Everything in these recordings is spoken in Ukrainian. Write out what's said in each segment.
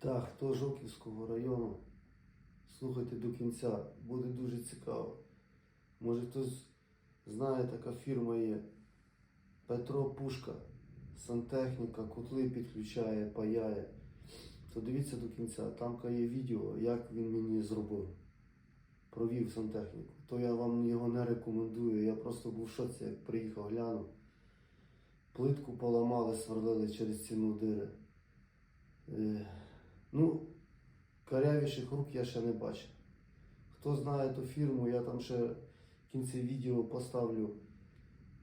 Так, хто Жовківського району, слухайте до кінця, буде дуже цікаво. Може хтось знає, така фірма є. Петро Пушка, сантехніка, котли підключає, паяє. То дивіться до кінця, там є відео, як він мені зробив. Провів сантехніку. То я вам його не рекомендую. Я просто був в шоці, як приїхав, глянув. Плитку поламали, сверлили через ціну дири. Ну, карявіших рук я ще не бачив. Хто знає ту фірму, я там ще в кінці відео поставлю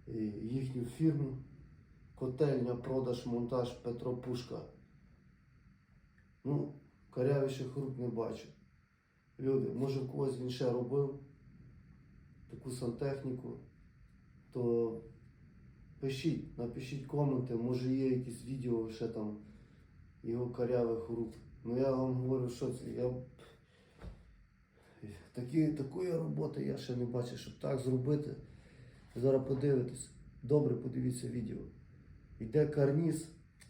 е, їхню фірму. Котельня, продаж, монтаж Петро Пушка. Ну, карявіших рук не бачу. Люди, може когось він ще робив таку сантехніку, то пишіть, напишіть коменти, може є якісь відео ще там його карявих рук. Ну я вам говорю, що це. Я... Такі, такої роботи я ще не бачив, щоб так зробити. Зараз подивитесь. Добре, подивіться відео. Йде карніз,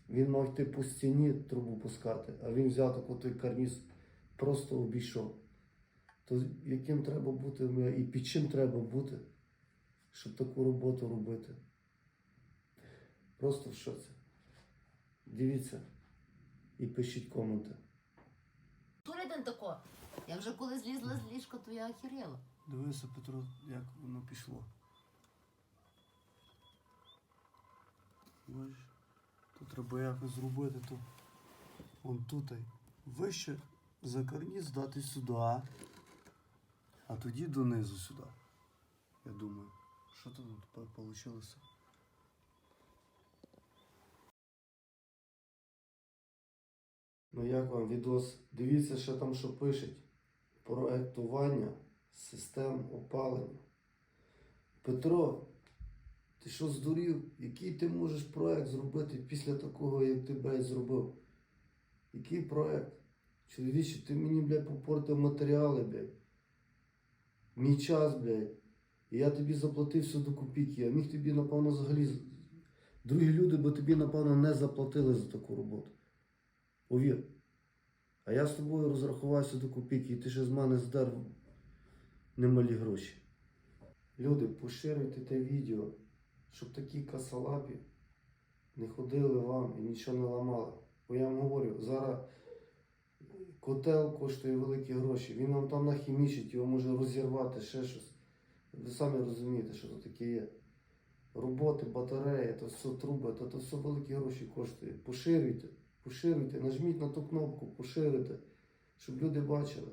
він мав йти по стіні трубу пускати, а він взяв таку той карніз, просто обійшов. То яким треба бути і під чим треба бути, щоб таку роботу робити? Просто в шоці. Дивіться і пишіть коменти. Туриден тако. Я вже коли злізла з ліжка, то я охерела. Дивися, Петро, як воно пішло. Бачиш, тут треба якось зробити, то вон тут вище за карніз дати сюди, а тоді донизу сюди. Я думаю, що тут тепер вийшло? Ну як вам відос? Дивіться, що там що пишуть. Проектування систем опалення. Петро, ти що здурів? Який ти можеш проект зробити після такого, як ти, блядь, зробив? Який проект? Чоловіче, ти мені, блядь, попортив матеріали, блядь. Мій час, блядь. І я тобі заплатив все до копійки. Я міг тобі, напевно, взагалі. Другі люди би тобі, напевно, не заплатили за таку роботу. Повір. А я з тобою розрахувався до копійки, і ти ще з мене здер немалі гроші. Люди, поширюйте те відео, щоб такі касалапі не ходили вам і нічого не ламали. Бо я вам говорю, зараз котел коштує великі гроші, він вам там нахімічить, його може розірвати, ще щось. Ви самі розумієте, що це таке є. Роботи, батареї, то все труби, то, то все великі гроші коштує. Поширюйте, поширюйте, нажміть на ту кнопку, поширити, щоб люди бачили.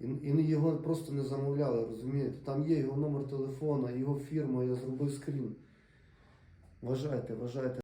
І, і його просто не замовляли, розумієте? Там є його номер телефона, його фірма, я зробив скрін. Вважайте, вважайте.